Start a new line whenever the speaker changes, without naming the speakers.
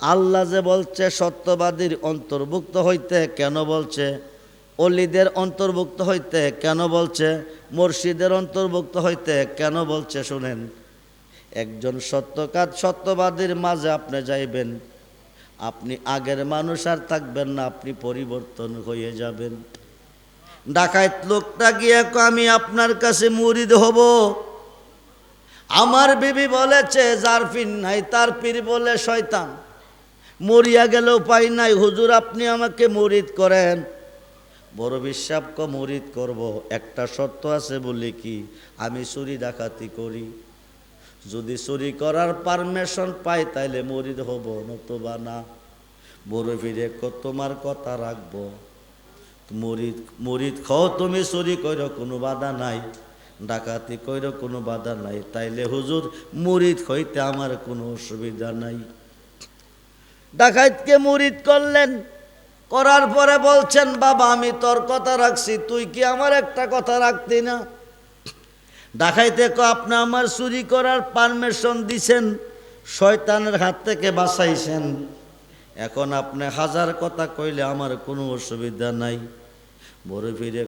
আল্লাহ যে বলছে, সত্যবাদীর অন্তর্ভুক্ত হইতে কেন বলছে? অলিদের অন্তর্ভুক্ত হইতে কেন বলছে? মুর্শিদের অন্তর্ভুক্ত হইতে কেন বলছে? শুনেন, একজন সত্যকাত সত্যবাদীর মাঝে আপনি যাইবেন। আপনি আগের মানুষ আর থাকবেন না, আপনি পরিবর্তন হয়ে যাবেন। ডাকাত লোকটা গিয়ে আমি আপনার কাছে মুরিদ হব। আমার বিবি বলেছে পীর নাই, তার পীর বলে শয়তান। মরিয়া গেলেও পাই নাই। হুজুর, আপনি আমাকে মুরিদ করেন। বড় বিশ্বাবকে মুরিদ করব। একটা শর্ত আছে বলি কি, আমি চুরি ডাকাতি করি। যদি চুরি করার পারমিশন পাই, তাইলে মরিদ হব, নতুবা না। বড় ফিরে ক তোমার কথা রাখব। মরিদ মরিদ খাও, তুমি চুরি কইর, কোনো বাধা নাই। ডাকাতি কইর, কোনো বাধা নাই। তাইলে হুজুর, মরিদ হইতে আমার কোনো অসুবিধা নাই। ডাকাতকে মুরিদ করলেন। করার পরে বলছেন, বাবা, আমি তোর কথা রাখছি, তুই কি আমার একটা কথা রাখতি না? ডাকাইতে আপনি আমার চুরি করার পারমিশন দিছেন, শয়তানের হাত থেকে বাঁচাইছেন। এখন আপনি হাজার কথা কইলে আমার কোনো অসুবিধা নাই। বড় ফিরে